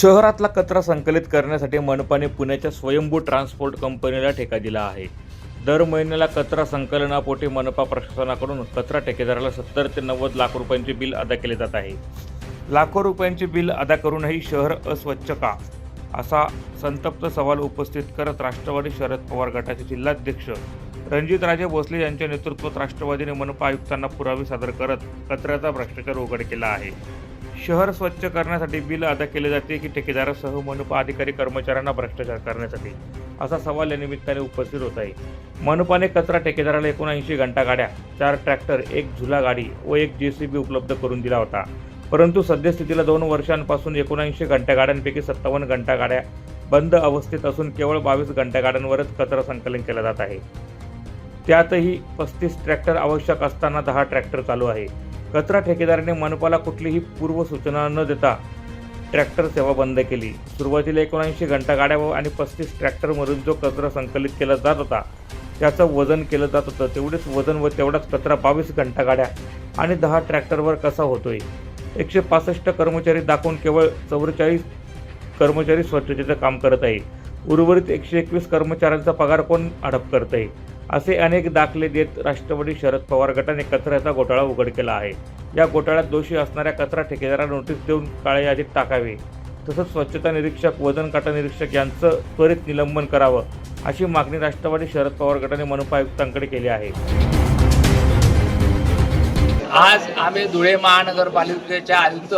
शहरातला कचरा संकलित करण्यासाठी मनपाने पुण्याच्या स्वयंभू ट्रान्सपोर्ट कंपनीला ठेका दिला आहे. दर महिन्याला कचरा संकलनापोटी मनपा प्रशासनाकडून कचरा ठेकेदाराला सत्तर ते नव्वद लाख रुपयांचे बिल अदा केले जात आहे. लाखो रुपयांचे बिल अदा करूनही शहर अस्वच्छ का? असा संतप्त सवाल उपस्थित करत राष्ट्रवादी शरद पवार गटाचे जिल्हाध्यक्ष रणजितराजे भोसले यांच्या नेतृत्वात राष्ट्रवादीने मनपा आयुक्तांना पुरावे सादर करत कचऱ्याचा भ्रष्टाचार उघड केला आहे. शहर स्वच्छ करण्यासाठी बिल अदा केले जाते की ठेकेदारासह मनपा अधिकारी कर्मचाऱ्यांना भ्रष्टाचार करण्यासाठी? असा सवाल या निमित्ताने उपस्थित होत आहे. मनपाने कचरा ठेकेदाराला एकोणऐंशी घंटा गाड्या चार ट्रॅक्टर एक झुला गाडी व एक जे सी बी उपलब्ध करून दिला होता. परंतु सद्यस्थितीला दोन वर्षांपासून एकोणऐंशी घंटा गाड्यांपैकी सत्तावन्न घंटा गाड्या बंद अवस्थेत असून केवळ बावीस घंटा गाड्यांवरच कचरा संकलन केला जात आहे. त्यातही पस्तीस ट्रॅक्टर आवश्यक असताना दहा ट्रॅक्टर चालू आहे. कचरा ठेकेदाराने मनपाला कुठलीही पूर्वसूचना न देता ट्रॅक्टर सेवा बंद केली. सुरुवातीला एकोणऐंशी घंटा गाड्या आणि पस्तीस ट्रॅक्टरमधून जो कचरा संकलित केला जात होता त्याचं वजन केलं जात होतं. तेवढेच वजन व तेवढाच कचरा बावीस घंटा गाड्या आणि दहा ट्रॅक्टरवर कसा होतोय? एकशे पासष्ट कर्मचारी दाखवून केवळ चौवेचाळीस कर्मचारी स्वच्छतेचं काम करत आहे. उर्वरित एकशे एकवीस कर्मचाऱ्यांचा पगार कोण हडप करत आहे असे अनेक दाखले देत राष्ट्रवादी शरद पवार गटाने कचऱ्याचा घोटाळा उघड केला आहे. या घोटाळ्यात दोषी असणाऱ्या कचरा ठेकेदाराला नोटीस देऊन काळ्या यादीत टाकावे. तसंच स्वच्छता निरीक्षक वजन काटा निरीक्षक यांचं त्वरित निलंबन करावं अशी मागणी राष्ट्रवादी शरद पवार गटाने मनपा आयुक्तांकडे केली आहे. आज आम्ही धुळे महानगरपालिकेच्या आयुक्त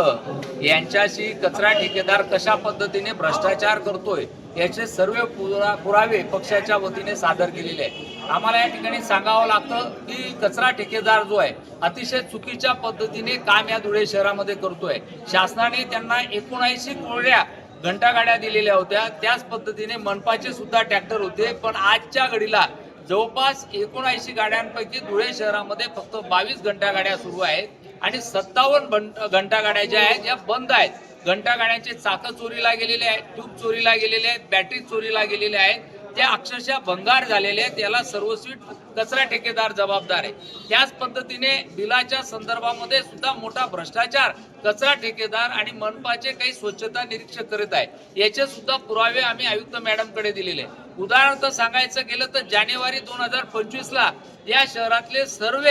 यांच्याशी कचरा ठेकेदार कशा पद्धतीने भ्रष्टाचार करतोय याचे सर्व पुरा पुरावे पक्षाच्या वतीने सादर केलेले आहे आम्हाला या ठिकाणी सांगावं लागतं की कचरा ठेकेदार जो आहे अतिशय चुकीच्या पद्धतीने काम या धुळे शहरामध्ये करतोय. शासनाने त्यांना एकोणऐंशी कोरड्या घंटागाड्या दिलेल्या होत्या. त्याच पद्धतीने मनपाचे सुद्धा ट्रॅक्टर होते. पण आजच्या घडीला जवळपास एकोणऐंशी गाड्यांपैकी धुळे शहरामध्ये फक्त बावीस घंटा गाड्या सुरू आहेत आणि सत्तावन्न घंटा गाड्या ज्या आहेत या बंद आहेत. घंटा गाड्यांचे चाकं चोरीला गेलेले आहेत ट्यूब चोरीला गेलेले आहेत बॅटरी चोरीला गेलेले आहेत. त्या अक्षरशः भंगार झालेले आहेत. याला सर्वस्वी कचरा ठेकेदार जबाबदार आहे. त्याच पद्धतीने बिलाच्या संदर्भामध्ये सुद्धा मोठा भ्रष्टाचार कचरा ठेकेदार आणि मनपाचे काही स्वच्छता निरीक्षक करीत आहे याचे सुद्धा पुरावे आम्ही आयुक्त मॅडमकडे दिलेले उदाहरणार्थ सांगायचं गेलं तर जानेवारी दोन हजार पंचवीस ला या शहरातले सर्व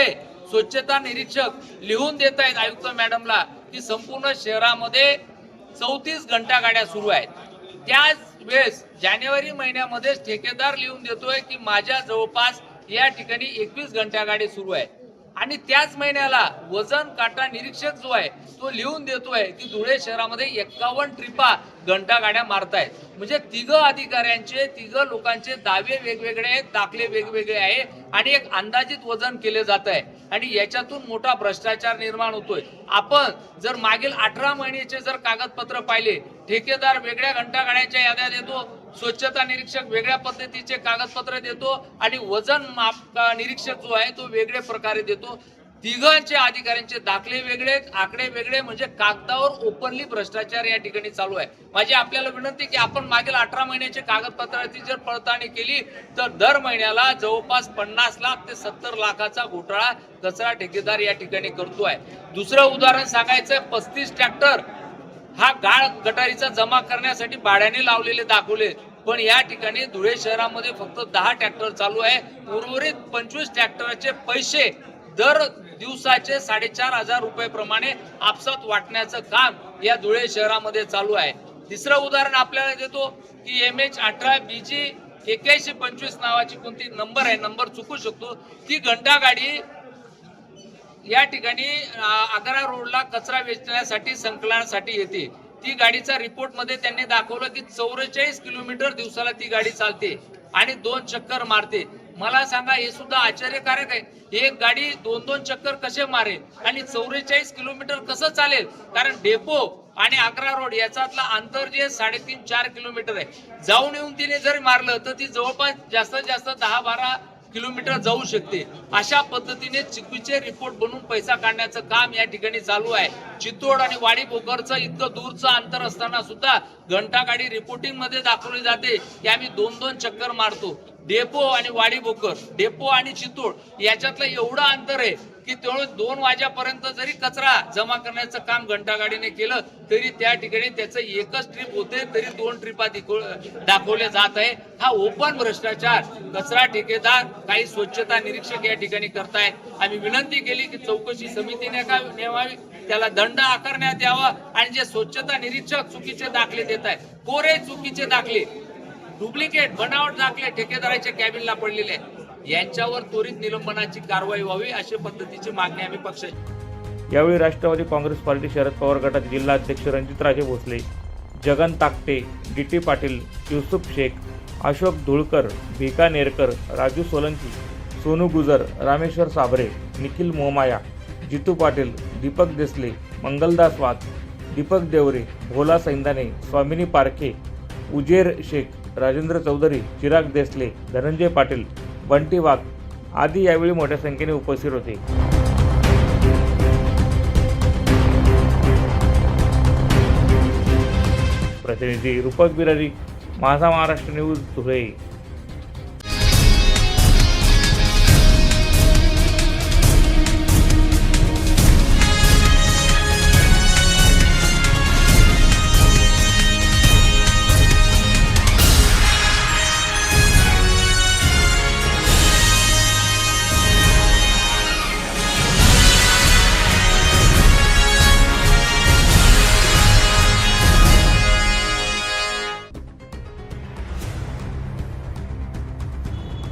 स्वच्छता निरीक्षक लिहून देत आहेत आयुक्त मॅडमला की संपूर्ण शहरामध्ये चौतीस घंटा गाड्या सुरू आहेत. त्याच वेळेस जानेवारी महिन्यामध्येच ठेकेदार लिहून देतोय की माझ्या जवळपास या ठिकाणी एकवीस घंटा गाडी सुरू आहे. आणि त्याच महिन्याला वजन काटा निरीक्षक जो आहे तो लिहून देतोय की धुळे शहरामध्ये एक्कावन्न ट्रिपा घंटा गाड्या मारतायत. म्हणजे तिघ अधिकाऱ्यांचे तिघ लोकांचे दावे वेगवेगळे आहेत दाखले वेगवेगळे आहे आणि एक अंदाजित वजन केले जात आहे आणि याच्यातून मोठा भ्रष्टाचार निर्माण होतोय. आपण जर मागील अठरा महिन्याचे जर कागदपत्र पाहिले ठेकेदार वेगळ्या घंटा गाड्यांच्या याद्या देतो. स्वच्छता निरीक्षक वेगळ्या पद्धतीचे कागदपत्र देतो आणि वजन माप निरीक्षक जो आहे तो वेगळ्या प्रकारे देतो. तिघांचे अधिकाऱ्यांचे दाखले वेगळे आकडे वेगळे म्हणजे कागदावर ओपनली भ्रष्टाचार या ठिकाणी चालू आहे. माझी आपल्याला विनंती की आपण मागील अठरा महिन्याचे कागदपत्राची जर पडताळणी केली तर दर महिन्याला जवळपास पन्नास लाख ते सत्तर लाखाचा घोटाळा कचरा ठेकेदार या ठिकाणी करतोय. दुसरं उदाहरण सांगायचं पस्तीस ट्रॅक्टर हा गाळ गटारीचा जमा करण्यासाठी भाड्याने लावलेले दाखवले. पण या ठिकाणी धुळे शहरामध्ये फक्त दहा ट्रॅक्टर चालू आहे. उर्वरित पंचवीस ट्रॅक्टरचे पैसे दर दिवसाचे साडेचार हजार रुपये प्रमाणे आपसात वाटण्याचं काम या धुळे शहरामध्ये चालू आहे. तिसरं उदाहरण आपल्याला देतो की एम एच अठरा बी जी एक्याऐंशी पंचवीस नावाची कोणती नंबर आहे? नंबर चुकू शकतो. ती घंटा गाडी या ठिकाणी आग्रा रोडला कचरा वेचण्यासाठी संकलनासाठी येते. ती गाडीचा रिपोर्टमध्ये त्यांनी दाखवलं की चौवेचाळीस किलोमीटर दिवसाला ती गाडी चालते आणि दोन चक्कर मारते. मला सांगा हे सुद्धा आश्चर्यकारक आहे. एक गाडी दोन दोन चक्कर कसे मारेल आणि चौवेचाळीस किलोमीटर कसं चालेल? कारण डेपो आणि अकरा रोड याच्यातलं अंतर जे साडेतीन चार किलोमीटर आहे. जाऊन येऊन तिने जर मारलं तर ती जवळपास जास्तीत जास्त दहा बारा किलोमीटर जाऊ शकते. अशा पद्धतीने चुकीचे रिपोर्ट बनवून पैसा काढण्याचं काम या ठिकाणी चालू आहे. चितोड आणि वाडी पोखरचं इतकं दूरचं अंतर असताना सुद्धा घंटा गाडी रिपोर्टिंगमध्ये दाखवली जाते. की आम्ही दोन दोन चक्कर मारतो. डेपो आणि वाडी बोकर डेपो आणि चितूळ याच्यातलं एवढं अंतर आहे की तेवढं दोन वाजेपर्यंत जरी कचरा जमा करण्याचं काम घंटागाडीने केलं तरी त्या ठिकाणी त्याचं एकच ट्रिप होते तरी दोन ट्रिपा दाखवले जात आहे. हा ओपन भ्रष्टाचार कचरा ठेकेदार काही स्वच्छता निरीक्षक या ठिकाणी करतायत. आम्ही विनंती केली की चौकशी समितीने का नेमावी त्याला दंड आकारण्यात यावा आणि जे स्वच्छता निरीक्षक चुकीचे दाखले देत आहेत कोरे चुकीचे दाखले डुप्लिकेट बनावट दाखले ठेकेदाराच्या कॅबिनला पडलेले यांच्यावर त्वरित निलंबनाची कारवाई व्हावी अशा पद्धतीची मागणी आम्ही पक्षाची यावेळी राष्ट्रवादी काँग्रेस पार्टी शरद पवार गटाचे जिल्हाध्यक्ष रणजितराजे भोसले जगन ताकटे डी टी पाटील युसुफ शेख अशोक धुळकर भिका नेरकर राजू सोलंकी सोनू गुजर रामेश्वर साबरे निखिल मोमाया जितू पाटील दीपक देसले मंगलदास वाघ दीपक देवरे भोला सैंदाने स्वामिनी पारखे उजेर शेख राजेंद्र चौधरी चिराग देसले धनंजय पाटील बंटी वाघ आदी यावेळी मोठ्या संख्येने उपस्थित होते. प्रतिनिधी रूपक बिरारी माझा महाराष्ट्र न्यूज धुळे.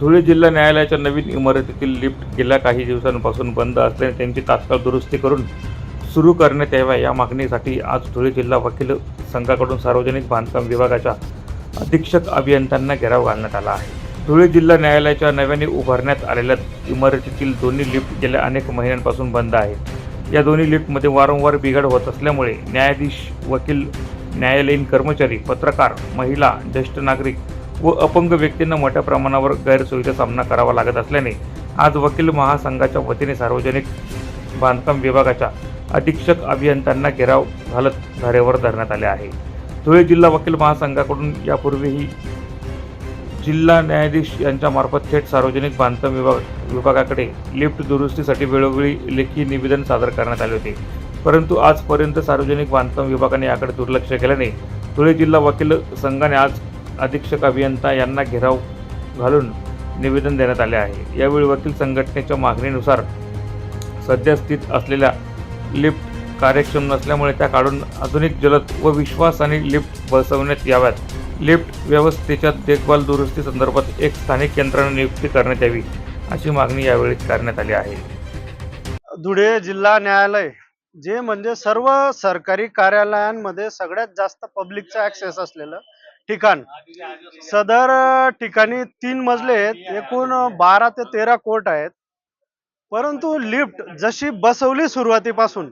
धुळे जिल्हा न्यायालयाच्या नवीन इमारतीतील लिफ्ट गेल्या काही दिवसांपासून बंद असल्याने त्यांची तात्काळ दुरुस्ती करून सुरू करण्यात याव्या या मागणीसाठी आज धुळे जिल्हा वकील संघाकडून सार्वजनिक बांधकाम विभागाच्या अधीक्षक अभियंत्यांना घेराव घालण्यात आला आहे. धुळे जिल्हा न्यायालयाच्या नव्याने उभारण्यात आलेल्या इमारतीतील दोन्ही लिफ्ट गेल्या अनेक महिन्यांपासून बंद आहेत. या दोन्ही लिफ्टमध्ये वारंवार बिघाड होत असल्यामुळे न्यायाधीश वकील न्यायालयीन कर्मचारी पत्रकार महिला ज्येष्ठ नागरिक व अपंग व्यक्तींना मोठ्या प्रमाणावर गैरसोयीचा सामना करावा लागत असल्याने आज वकील महासंघाच्या वतीने सार्वजनिक बांधकाम विभागाच्या अधीक्षक अभियंत्यांना घेराव घालत धारेवर धरण्यात आले आहे. धुळे जिल्हा वकील महासंघाकडून यापूर्वीही जिल्हा न्यायाधीश यांच्यामार्फत थेट सार्वजनिक बांधकाम विभाग विभागाकडे लिफ्ट दुरुस्तीसाठी वेळोवेळी लेखी निवेदन सादर करण्यात आले होते. परंतु आजपर्यंत सार्वजनिक बांधकाम विभागाने याकडे दुर्लक्ष केल्याने धुळे जिल्हा वकील संघाने आज अधीक्षक अभियंता यांना घेराव घालून निवेदन देण्यात आले आहे. यावेळी वकील संघटनेच्या मागणीनुसार सध्या स्थित असलेल्या लिफ्ट कार्यक्षम नसल्यामुळे त्या काढून आधुनिक जलद व विश्वासाने लिफ्ट बसवण्यात याव्यात. लिफ्ट व्यवस्थेच्या देखभाल दुरुस्ती संदर्भात एक स्थानिक यंत्रणा नियुक्ती करण्यात यावी अशी मागणी यावेळी करण्यात आली आहे. धुळे जिल्हा न्यायालय जे म्हणजे सर्व सरकारी कार्यालयांमध्ये सगळ्यात जास्त पब्लिकचा ऍक्सेस असलेलं ठिकाण. सदर ठिकाणी तीन मजले आहेत. एकूण बारा ते तेरा कोर्ट आहेत. परंतु लिफ्ट जशी बसवली सुरुवातीपासून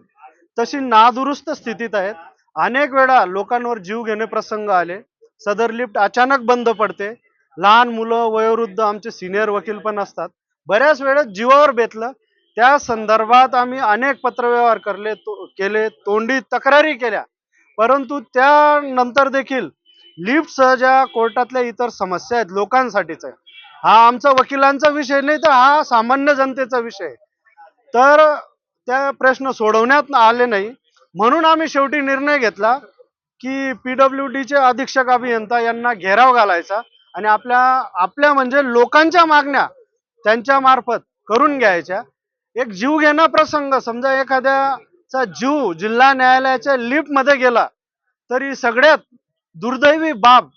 तशी नादुरुस्त स्थितीत आहेत. अनेक वेळा लोकांवर जीव घेणे प्रसंग आले. सदर लिफ्ट अचानक बंद पडते. लहान मुलं वयोवृद्ध आमचे सिनियर वकील पण असतात. बऱ्याच वेळेस जीवावर बेतलं. त्या संदर्भात आम्ही अनेक पत्रव्यवहार करले तो केले तोंडी तक्रारी केल्या. परंतु त्यानंतर देखील लिफ्टसह ज्या कोर्टातल्या इतर समस्या आहेत लोकांसाठीच आहे. हा आमचा वकिलांचा विषय नाही तर हा सामान्य जनतेचा विषय तर त्या प्रश्न सोडवण्यात आले नाही. म्हणून आम्ही शेवटी निर्णय घेतला की पी डब्ल्यू डीचे अधीक्षक अभियंता यांना घेराव घालायचा आणि आपल्या आपल्या म्हणजे लोकांच्या मागण्या त्यांच्या मार्फत करून घ्यायच्या. एक जीव घेणा प्रसंग समजा एखाद्याचा जीव जिल्हा न्यायालयाच्या लिफ्टमध्ये गेला तरी सगळ्यात दुर्दैवी बाब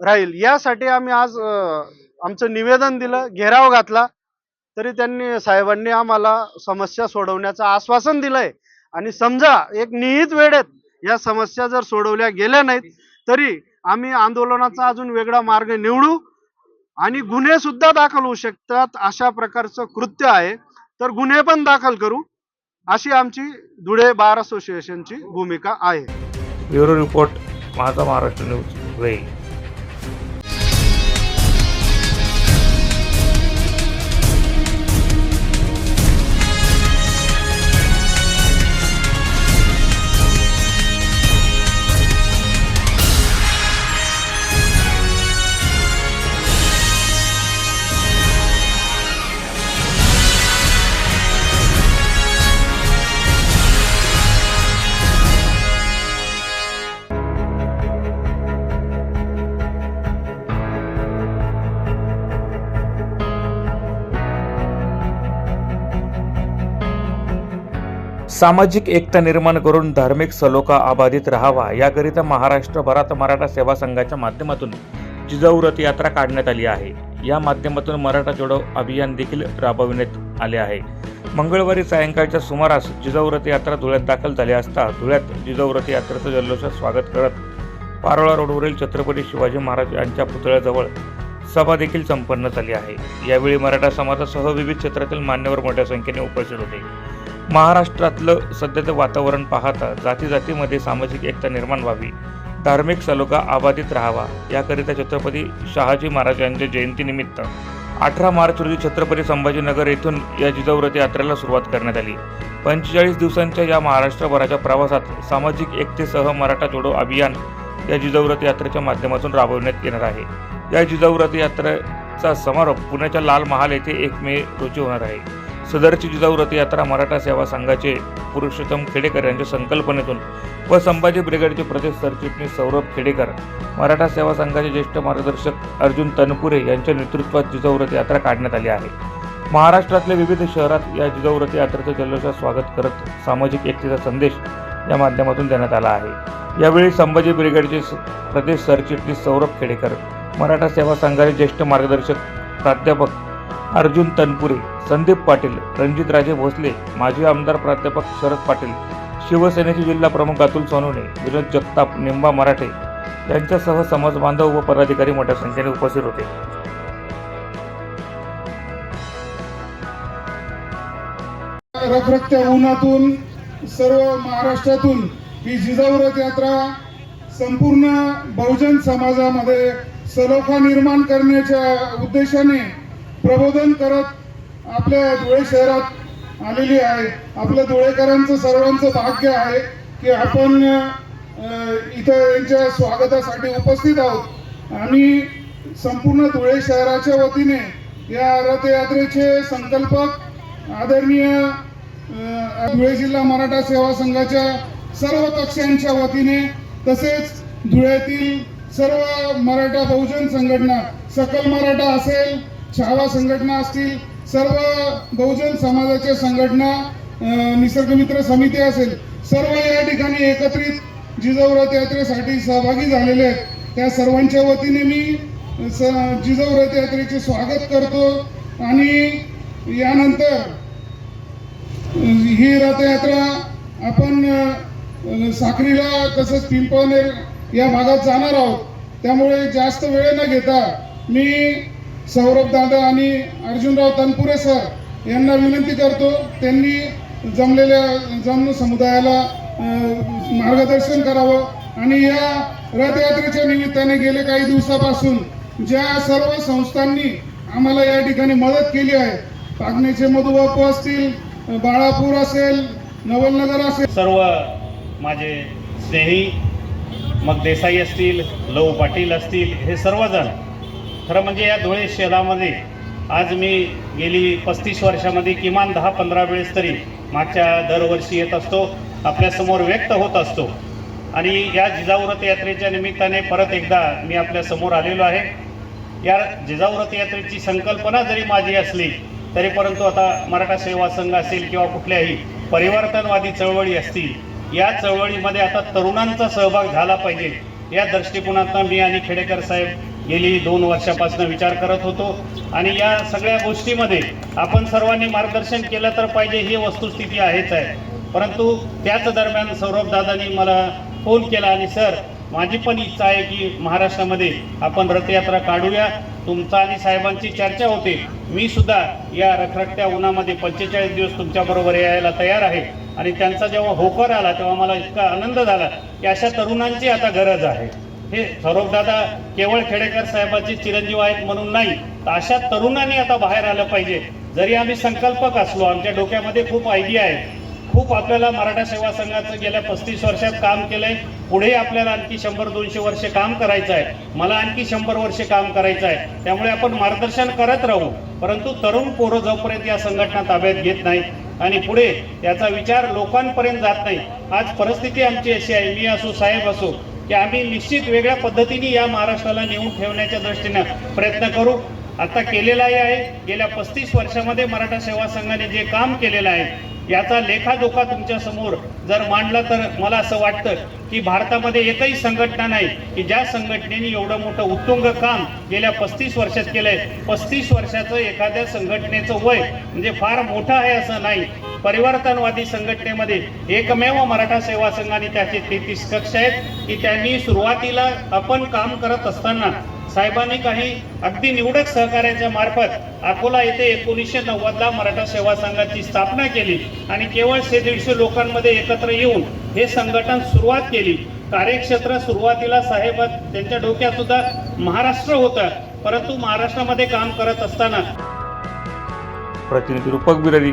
राहील. यासाठी आम्ही आज आमचं निवेदन दिलं घेराव घातला. तरी त्यांनी साहेबांनी आम्हाला समस्या सोडवण्याचं आश्वासन दिलंय. आणि समजा एक निहित वेळेत या समस्या जर सोडवल्या गेल्या नाहीत तरी आम्ही आंदोलनाचा अजून वेगळा मार्ग निवडू आणि गुन्हे सुद्धा दाखल होऊ शकतात अशा प्रकारचं कृत्य आहे. तर गुन्हे पण दाखल करू अशी आमची धुळे बार असोसिएशनची भूमिका आहे. Bureau report. Majha Maharashtra news वेळ सामाजिक एकता निर्माण करून धार्मिक सलोखा अबाधित राहावा याकरिता महाराष्ट्रभरात मराठा सेवा संघाच्या माध्यमातून जिजाऊ रथयात्रा काढण्यात आली आहे. या माध्यमातून मराठा जोडो अभियान देखील राबविण्यात आले आहे. मंगळवारी सायंकाळच्या सुमारास जिजाऊ रथयात्रा धुळ्यात दाखल झाली असता धुळ्यात जिजाऊ रथयात्रेचं जल्लोषात स्वागत करत पारोळा रोडवरील छत्रपती शिवाजी महाराज यांच्या पुतळ्याजवळ सभा देखील संपन्न झाली आहे. यावेळी मराठा समाजासह विविध क्षेत्रातील मान्यवर मोठ्या संख्येने उपस्थित होते. महाराष्ट्रातलं सध्याचं वातावरण पाहता जाती जातीमध्ये सामाजिक एकता निर्माण व्हावी धार्मिक सलोखा आबाधित राहावा याकरिता छत्रपती शहाजी महाराज यांच्या जयंतीनिमित्त अठरा मार्च रोजी छत्रपती संभाजीनगर येथून या जिजाऊ यात्रेला सुरुवात करण्यात आली. पंचेचाळीस दिवसांच्या या महाराष्ट्रभराच्या प्रवासात सामाजिक एकतेसह मराठा जोडो अभियान या जिजाऊ रथयात्रेच्या माध्यमातून राबवण्यात येणार आहे. या जिजाऊ रथयात्रेचा समारोप पुण्याच्या लाल महाल येथे एक मे रोजी होणार आहे. सदरची जिजाऊ रथ यात्रा मराठा सेवा संघाचे पुरुषोत्तम खेडेकर यांच्या संकल्पनेतून व संभाजी ब्रिगेडचे प्रदेश सरचिटणीस सौरभ खेडेकर मराठा सेवा संघाचे ज्येष्ठ मार्गदर्शक अर्जुन तनपुरे यांच्या नेतृत्वात जिजाऊ रथ यात्रा काढण्यात आली आहे. महाराष्ट्रातल्या विविध शहरात या जिजाऊ रथ यात्रेचं जल्लोषात स्वागत करत सामाजिक एकतेचा संदेश या माध्यमातून देण्यात आला आहे. यावेळी संभाजी ब्रिगेडचे स- प्रदेश सरचिटणीस सौरभ खेडेकर मराठा सेवा संघाचे ज्येष्ठ मार्गदर्शक प्राध्यापक अर्जुन तनपुरे संदीप पाटील रणजितराजे भोसले माजी आमदार प्राध्यापक शरद पाटील शिवसेनेचे जिल्हा प्रमुख अतुल सोनवणे विनोद जगताप निंबा मराठे यांच्यासह समाज बांधव व पदाधिकारी मोठ्या संख्येने उपस्थित होते. रखरखत्या उन्हातून सर्व महाराष्ट्रातून ही जिजाऊरथ यात्रा संपूर्ण बहुजन समाजामध्ये सलोखा निर्माण करण्याच्या उद्देशाने प्रबोधन करत आपल्या धुळे शहरात आलेली आहे. आपल्या धुळेकरांचं सर्वांचं भाग्य आहे की आपण इथं यांच्या स्वागतासाठी उपस्थित आहोत. आणि संपूर्ण धुळे शहराच्या वतीने या रथयात्रेचे संकल्पक आदरणीय धुळे जिल्हा मराठा सेवा संघाच्या सर्व कक्षांच्या वतीने तसेच धुळ्यातील सर्व मराठा बहुजन संघटना सकल मराठा असेल शाळा संघटना असतील सर्व बहुजन समाजाच्या संघटना निसर्गमित्र समिती असेल सर्व या ठिकाणी एकत्रित जिजाऊ रथ यात्रेसाठी सहभागी झालेले आहेत. त्या सर्वांच्या वतीने मी स- जिजाऊ रथ यात्रेचे स्वागत करतो आणि यानंतर ही रथयात्रा आपण साखरीला तसंच पिंपळनेर या भागात जाणार आहोत. त्यामुळे जास्त वेळ न घेता मी सौरभ दादा आणि अर्जुनराव तनपुरे सर यांना विनंती करतो त्यांनी जमलेल्या जम समुदायाला मार्गदर्शन करावं आणि या रथयात्रेच्या निमित्ताने गेले काही दिवसापासून ज्या सर्व संस्थांनी आम्हाला या ठिकाणी मदत केली आहे पागणेचे मधुबापू असतील बाळापूर असेल नवलनगर असेल. सर्व माझे स्नेही मग देसाई असतील लव पाटील असतील हे सर्वजण खरं म्हणजे या धुळे शहरामध्ये आज मी गेली पस्तीस वर्षामध्ये किमान दहा पंधरा वेळेस तरी मागच्या दरवर्षी येत असतो आपल्यासमोर व्यक्त होत असतो. आणि या जिजाऊ यात्रेच्या निमित्ताने परत एकदा मी आपल्यासमोर आलेलो आहे. या जिजाऊरथ यात्रेची संकल्पना जरी माझी असली तरी परंतु आता मराठा सेवा संघ असेल किंवा कुठल्याही परिवर्तनवादी चळवळी असतील या चळवळीमध्ये आता तरुणांचा सहभाग झाला पाहिजे. या दृष्टिकोनातनं मी आणि खेडेकर साहेब गेली दोन वर्षापासून विचार करत होतो. आणि या सगळ्या गोष्टीमध्ये आपण सर्वांनी मार्गदर्शन केलं तर पाहिजे ही वस्तुस्थिती आहेच आहे. परंतु त्याच दरम्यान सौरभ दादांनी मला फोन केला आणि सर माझी पण इच्छा आहे की महाराष्ट्रामध्ये आपण रथयात्रा काढूया. तुमचा आणि साहेबांची चर्चा होते. मी सुद्धा या रखरखत्या उन्हामध्ये पंचेचाळीस दिवस तुमच्याबरोबर यायला तयार आहे. आणि त्यांचा जेव्हा होकर आला तेव्हा मला इतका आनंद झाला की अशा तरुणांची आता गरज आहे. हे दादा केवळ खेडेकर साहेबांचे चिरंजीव आहेत म्हणून नाही तर अशा तरुणांनी आता बाहेर आलं पाहिजे. जरी आम्ही संकल्पक असलो आमच्या डोक्यामध्ये खूप आयडिया आहे खूप आपल्याला मराठा सेवा संघाचं गेल्या पस्तीस वर्षात काम केलंय. पुढे आपल्याला आणखी शंभर दोनशे वर्ष काम करायचं आहे. मला आणखी शंभर वर्ष काम करायचं आहे. त्यामुळे आपण मार्गदर्शन करत राहू. परंतु तरुण पोरं जोपर्यंत या संघटना ताब्यात घेत नाही आणि पुढे याचा विचार लोकांपर्यंत जात नाही आज परिस्थिती आमची अशी आहे. मी असो साहेब असो की आम्ही निश्चित वेगळ्या पद्धतीने या महाराष्ट्राला नेऊन ठेवण्याच्या दृष्टीनं प्रयत्न करू. आता केलेलाही आहे. गेल्या पस्तीस वर्षामध्ये मराठा सेवा संघाने जे काम केलेलं आहे याचा लेखाजोखा तुमच्यासमोर जर मांडला तर मला असं वाटतं की भारतामध्ये एकही संघटना नाही की ज्या संघटनेने एवढं मोठं उत्तुंग काम गेल्या पस्तीस वर्षात केलंय. पस्तीस वर्षाचं एखाद्या संघटनेचं वय म्हणजे फार मोठं आहे असं नाही. परिवर्तनवादी संघटनेमध्ये एकमेव मराठा सेवा संघाने त्याचे तेहतीस कक्ष आहेत की त्यांनी सुरुवातीला आपण काम करत असताना साहेबांनी काही अगदी निवडक सहकार्याच्या मार्फत अकोला येथे एकोणीसशे नव्वदला मराठा सेवा संघाची स्थापना केली आणि केवळ से दीडशे लोकांमध्ये एकत्र येऊन हे संघटन सुरुवात केली. कार्यक्षेत्र सुरुवातीला साहेब त्यांच्या डोक्यात सुद्धा महाराष्ट्र होतं परंतु महाराष्ट्रामध्ये काम करत असताना प्रतिनिधी रूपक बिरारी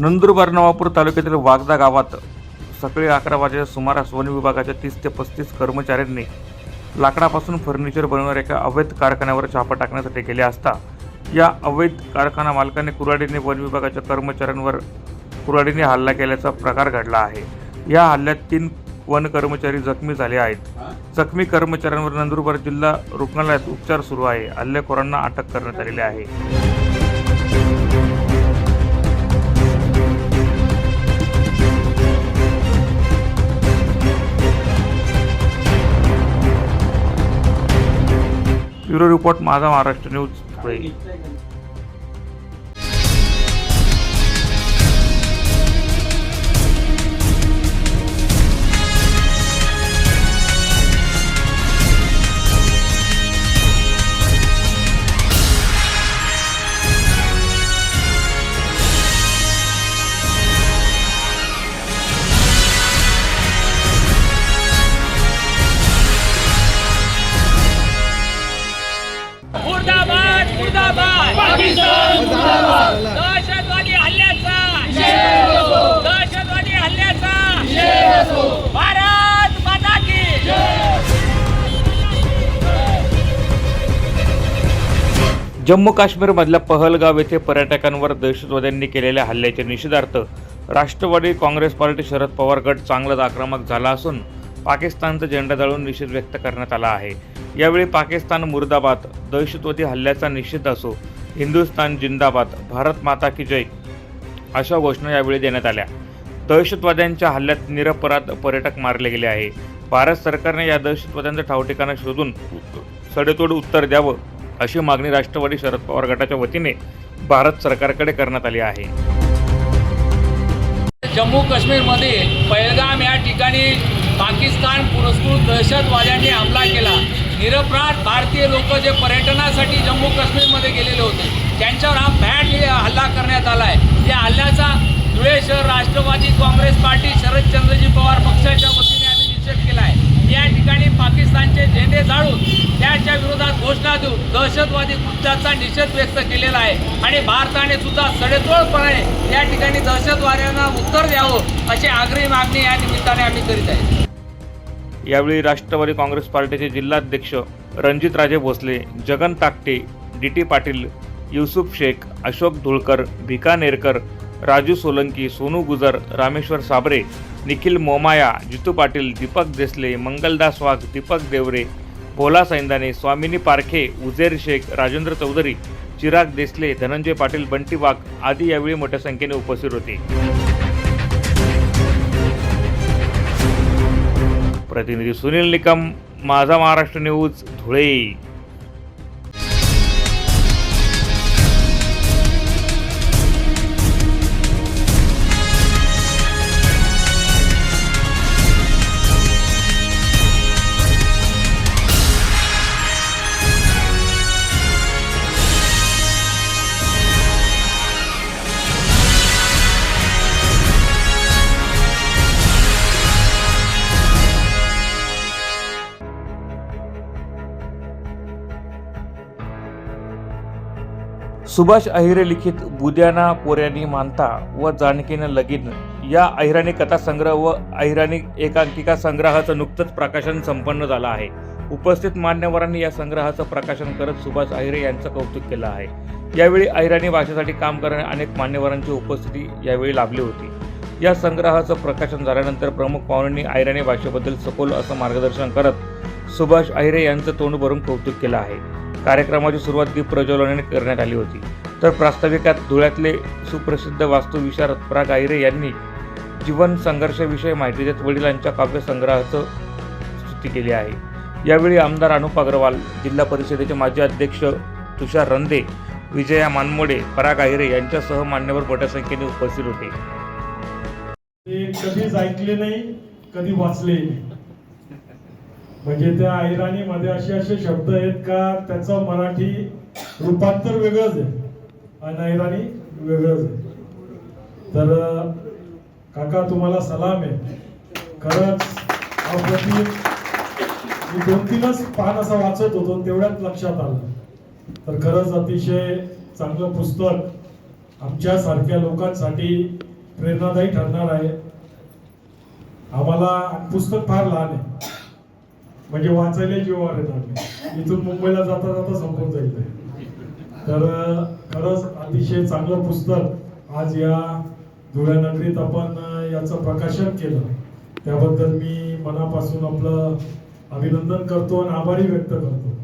नंदुरबार नवापूर तालुक्यातील वागदा गावात सकाळी अकरा वाजेच्या सुमारास वन विभागाच्या तीस ते पस्तीस कर्मचाऱ्यांनी लाकडापासून फर्निचर बनवणाऱ्या एका अवैध कारखान्यावर छापा टाकण्यासाठी गेले असता या अवैध कारखाना मालकाने कुराडीने वन विभागाच्या कर्मचाऱ्यांवर कुराडीने हल्ला केल्याचा प्रकार घडला आहे. या हल्ल्यात तीन वन कर्मचारी जखमी झाले आहेत. जखमी कर्मचाऱ्यांवर नंदुरबार जिल्हा रुग्णालयात उपचार सुरू आहे. हल्लेखोरांना अटक करण्यात आलेली आहे. Bureau report Majha Maharashtra news Jammu काश्मीरमधल्या पहलगाव येथे पर्यटकांवर दहशतवाद्यांनी केलेल्या हल्ल्याच्या निषेधार्थ राष्ट्रवादी काँग्रेस पार्टी शरद पवार गट चांगलाच आक्रमक झाला असून पाकिस्तानचा झेंडा जाळून निषेध व्यक्त करण्यात आला आहे. यावेळी पाकिस्तान मुर्दाबाद दहशतवादी हल्ल्याचा निषेध असो हिंदुस्तान जिंदाबाद भारत माता की जय अशा घोषणा यावेळी देण्यात आल्या. दहशतवाद्यांच्या हल्ल्यात निरपराध पर्यटक मारले गेले आहे. भारत सरकारने या दहशतवाद्यांचं ठावठिकाणं शोधून सडेतोड उत्तर द्यावं अशी मागणी राष्ट्रवादी शरद पवार गटाच्या वतीने भारत सरकारकडे करण्यात आली आहे. जम्मू काश्मीरमध्ये पहलगाम या ठिकाणी पाकिस्तान पुरस्कृत दहशतवाद्यांनी हमला केला. निरपराध भारतीय लोक जे पर्यटनासाठी जम्मू काश्मीरमध्ये गेलेले होते त्यांच्यावर हा भॅट हल्ला करण्यात आला आहे या हल्ल्याचा धुळे शहर राष्ट्रवादी काँग्रेस पार्टी शरदचंद्रजी पवार पक्षाच्या वतीने आम्ही निषेध केला आहे या ठिकाणी पाकिस्तानचे झेंडे जाळून त्याच्या विरोधात घोषणा देऊन दहशतवादी कृत्याचा निषेध व्यक्त केलेला आहे. आणि भारताने सुद्धा सडेतोडपणे या ठिकाणी दहशतवाद्यांना उत्तर द्यावं अशी आग्रही मागणी या निमित्ताने आम्ही करीत आहे. यावेळी राष्ट्रवादी काँग्रेस पार्टीचे जिल्हाध्यक्ष रणजितराजे भोसले जगन ताकटे डी टी पाटील युसुफ शेख अशोक धुळकर भिका नेरकर राजू सोलंकी सोनू गुजर रामेश्वर साबरे निखिल मोमाया जितू पाटील दीपक देसले मंगलदास वाघ दीपक देवरे भोला सैंदाने स्वामिनी पारखे उजेर शेख राजेंद्र चौधरी चिराग देसले धनंजय पाटील बंटी वाघ आदी यावेळी मोठ्या संख्येने उपस्थित होते. प्रतिनिधी सुनील निकम माझा महाराष्ट्र न्यूज धुळे. सुभाष अहिरे लिखित बुद्याना पोऱ्यानी मानता व जानकीनं लगीन. या अहिराणी कथासंग्रह व अहिराणी एकांकिका संग्रहाचं नुकतंच प्रकाशन संपन्न झालं आहे. उपस्थित मान्यवरांनी या संग्रहाचं प्रकाशन करत सुभाष अहिरे यांचं कौतुक केलं आहे. यावेळी अहिराणी भाषेसाठी काम करणाऱ्या अनेक मान्यवरांची उपस्थिती यावेळी लाभली होती. या संग्रहाचं प्रकाशन झाल्यानंतर प्रमुख पाहुण्यांनी अहिराणी भाषेबद्दल सखोल असं मार्गदर्शन करत सुभाष अहिरे यांचं तोंड भरून कौतुक केलं आहे. कार्यक्रमाची सुरुवात दीप प्रज्वलनाने करण्यात आली होती. तर प्रास्ताविकात धुळ्यातले सुप्रसिद्ध वास्तुविशारद प्राग आहिरे यांनी जीवन संघर्षाविषयी माहिती देत वडिलांच्या काव्यसंग्रहाचं स्तुती केली आहे. यावेळी आमदार अनुप अग्रवाल जिल्हा परिषदेचे माजी अध्यक्ष तुषार रंदे विजया मानमोडे पराग आहिरे यांच्यासह मान्यवर मोठ्या संख्येने उपस्थित होते. कधीच ऐकले नाही कधी वाचले नाही. म्हणजे त्या अहिराणीमध्ये असे असे शब्द आहेत का त्याचं मराठी रूपांतर वेगळंच आहे. आणि अहिराणी वेगळंच आहे. तर काका तुम्हाला सलाम आहे. खरंच अप्रतिम मी दोन तीनच पान असं वाचत होतो तेवढ्याच लक्षात आलं. तर खरंच अतिशय चांगलं पुस्तक आमच्या सारख्या लोकांसाठी प्रेरणादायी ठरणार आहे. आम्हाला पुस्तक फार लहान आहे. म्हणजे वाचायला जीवावर येणार इथून मुंबईला जाता जाता संपून जाईल तर खरंच अतिशय चांगलं पुस्तक आज या धुळ्यानगरीत आपण याचं प्रकाशन केलं. त्याबद्दल मी मनापासून आपलं अभिनंदन करतो आणि आभारी व्यक्त करतो.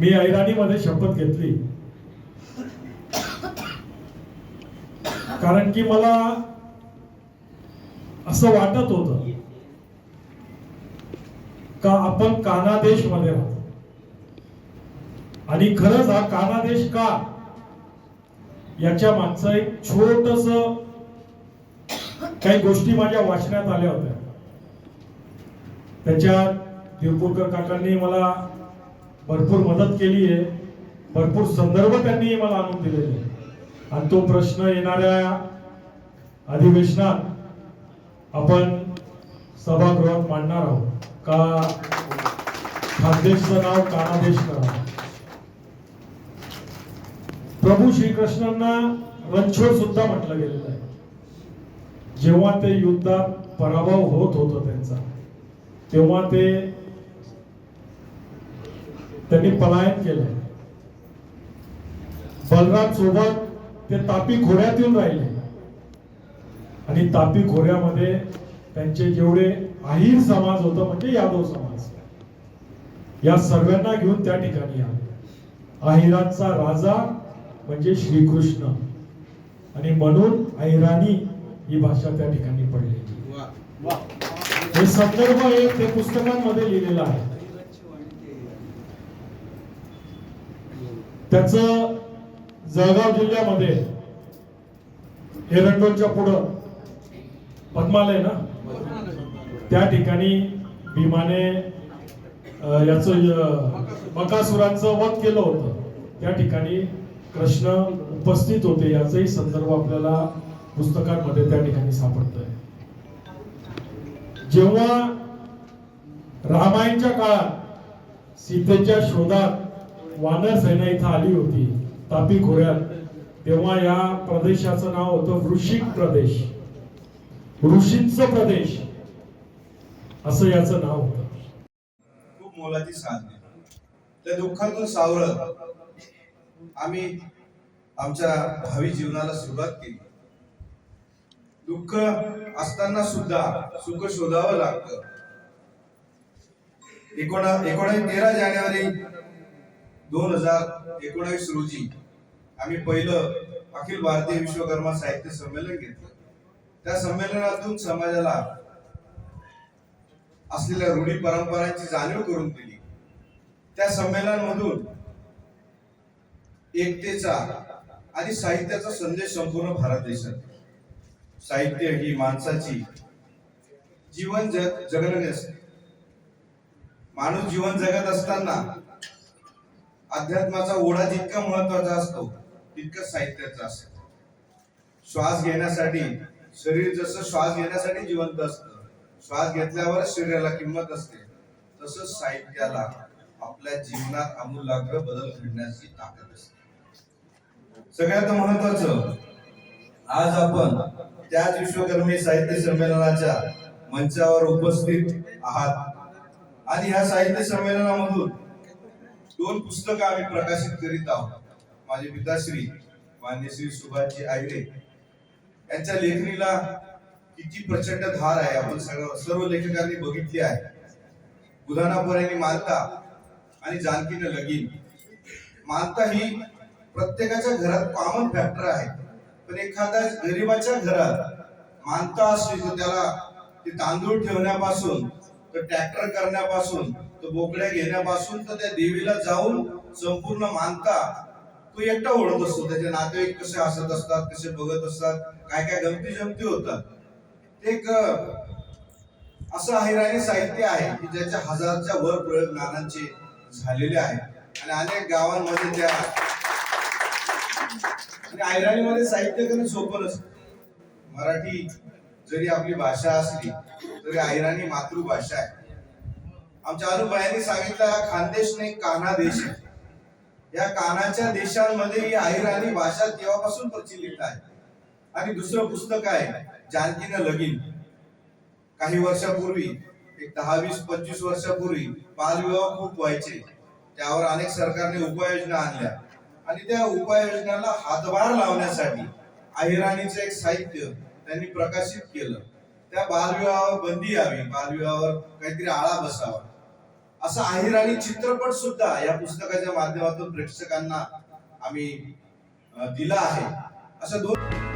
मी ऐराणीमध्ये शपथ घेतली. कारण की मला असं वाटत होतं का आपण कानादेशमध्ये राहतो आणि खरंच हा कानादेश का? याच्या मागचं एक छोटस काही गोष्टी माझ्या वाचण्यात आल्या होत्या. त्याच्यात देवपूरकर काकांनी मला भरपूर मदत केली आहे भरपूर संदर्भ त्यांनी मला आणून दिलेले. आणि तो प्रश्न येणाऱ्या अधिवेशनात आपण सभागृहात मांडणार आहोत. का खानदेशचं नाव कानादेश करा. प्रभू श्रीकृष्णांना रणछोड सुद्धा म्हटलं गेलेलं आहे. जेव्हा ते युद्धात पराभव होत होता त्यांचा तेव्हा ते त्यांनी पलायन केलं. बलराम सोबत ते तापी खोऱ्यात येऊन राहिले. आणि तापी खोऱ्यामध्ये त्यांचे जेवढे आहीर समाज होता म्हणजे यादव समाज. या सर्वांना घेऊन त्या ठिकाणी आले. आहिरांचा राजा म्हणजे श्रीकृष्ण. आणि म्हणून अहिराणी ही भाषा त्या ठिकाणी पडलेली. हे संदर्भ हे ते पुस्तकांमध्ये लिहिलेलं आहे. त्याच जळगाव जिल्ह्यामध्ये एरंडोलच्या पुढं पद्मालय ना? त्या ठिकाणी भीमाने याच याचं बकासुरांचं वध केलं होतं. त्या ठिकाणी कृष्ण उपस्थित होते याचाही संदर्भ आपल्याला पुस्तकांमध्ये त्या ठिकाणी सापडतोय. जेव्हा रामायणच्या काळात सीतेच्या शोधात वानर सेना इथं आली होती तापी खोऱ्यात तेव्हा या प्रदेशाचं नाव होतं वृषिक प्रदेश. ऋषींचं प्रदेश. असं याचं नाव होतं. खूप मोलाची साथ त्या दुःखातून सावरत आम्ही आमच्या भावी जीवनाला सुरुवात केली. दुःख असताना सुद्धा सुख शोधावं लागतं. एकोणा एकोणीस तेरा जानेवारी दोन हजार एकोणावीस रोजी आम्ही पहिलं अखिल भारतीय विश्वकर्मा साहित्य संमेलन घेतलं. त्या संमेलनातून समाजाला असलेल्या रूढी परंपरांची जाणीव करून दिली. त्या संमेलनामधून एकतेचा आणि साहित्याचा संदेश संपूर्ण भारत देशात साहित्य ही माणसाची जीवन जग जगणे असते. माणूस जीवन जगत असताना अध्यात्माचा ओढा जितका महत्त्वाचा असतो तितका साहित्याचा असतो. श्वास घेण्यासाठी शरीर जसं श्वास घेण्यासाठी जिवंत असतं श्वास घेतल्यावर शरीराला किंमत असते. तसंच साहित्याला आपल्या जीवनात आमूलाग्र बदल घडण्याची ताकद असते. सगळ्यात महत्वाचं आज आपण त्याच विश्वकर्मी साहित्य संमेलनाच्या मंचावर उपस्थित आहात. आणि ह्या साहित्य संमेलनामधून दोन पुस्तकं आम्ही प्रकाशित करीत आहोत. माझे पिताश्री मान्य श्री सुभाषजी आयरे यांच्या लेखणीला किती प्रचंड धार आहे. आपण सगळं सर्व लेखकांनी बघितली आहे. बुधानापूर यांनी मानता आणि जानकीनं लगीन. मानता ही प्रत्येकाच्या घरात कॉमन फॅक्टर आहे. पण एखाद्या गरीबाच्या घरात मानता असली तर त्याला ते तांदूळ ठेवण्यापासून तर ट्रॅक्टर करण्यापासून तर बोकड्या घेण्यापासून तर त्या देवीला जाऊन संपूर्ण मानता तो एकटा ओढत असतो. त्याचे नातेवाईक कसे हसत असतात कसे बघत असतात काय काय गमती जमती होतात. एक असं अहिराणी साहित्य आहे की ज्याच्या हजारच्या वर प्रयोग नानांचे झालेले आहेत. आणि अनेक गावांमध्ये त्या आणि अहिराणीमध्ये साहित्य करणं सोपं नसतं. मराठी जरी आपली भाषा असली तरी अहिराणी मातृभाषा आहे. आमच्या अनुभवांनी सांगितलं हा खानदेश नाही काना देश आहे. या कानाच्या देशांमध्ये ही अहिराणी भाषा तेव्हापासून प्रचलित आहे. आणि दुसरं पुस्तक आहे जानकीनं लगीन. काही वर्षापूर्वी एक दहा वीस पंचवीस वर्षापूर्वी बालविवाह खूप व्हायचे. त्यावर अनेक सरकारने उपाययोजना आणल्या. आणि त्या उपाययोजनाला हातभार लावण्यासाठी अहिराणीचं एक साहित्य त्यांनी प्रकाशित केलं. त्या बालविवाहावर बंदी यावी बालविवाहावर काहीतरी आळा बसावा. असा अहिराणी चित्रपट सुद्धा या पुस्तकाच्या माध्यमातून प्रेक्षकांना आम्ही दिला आहे. असं दोन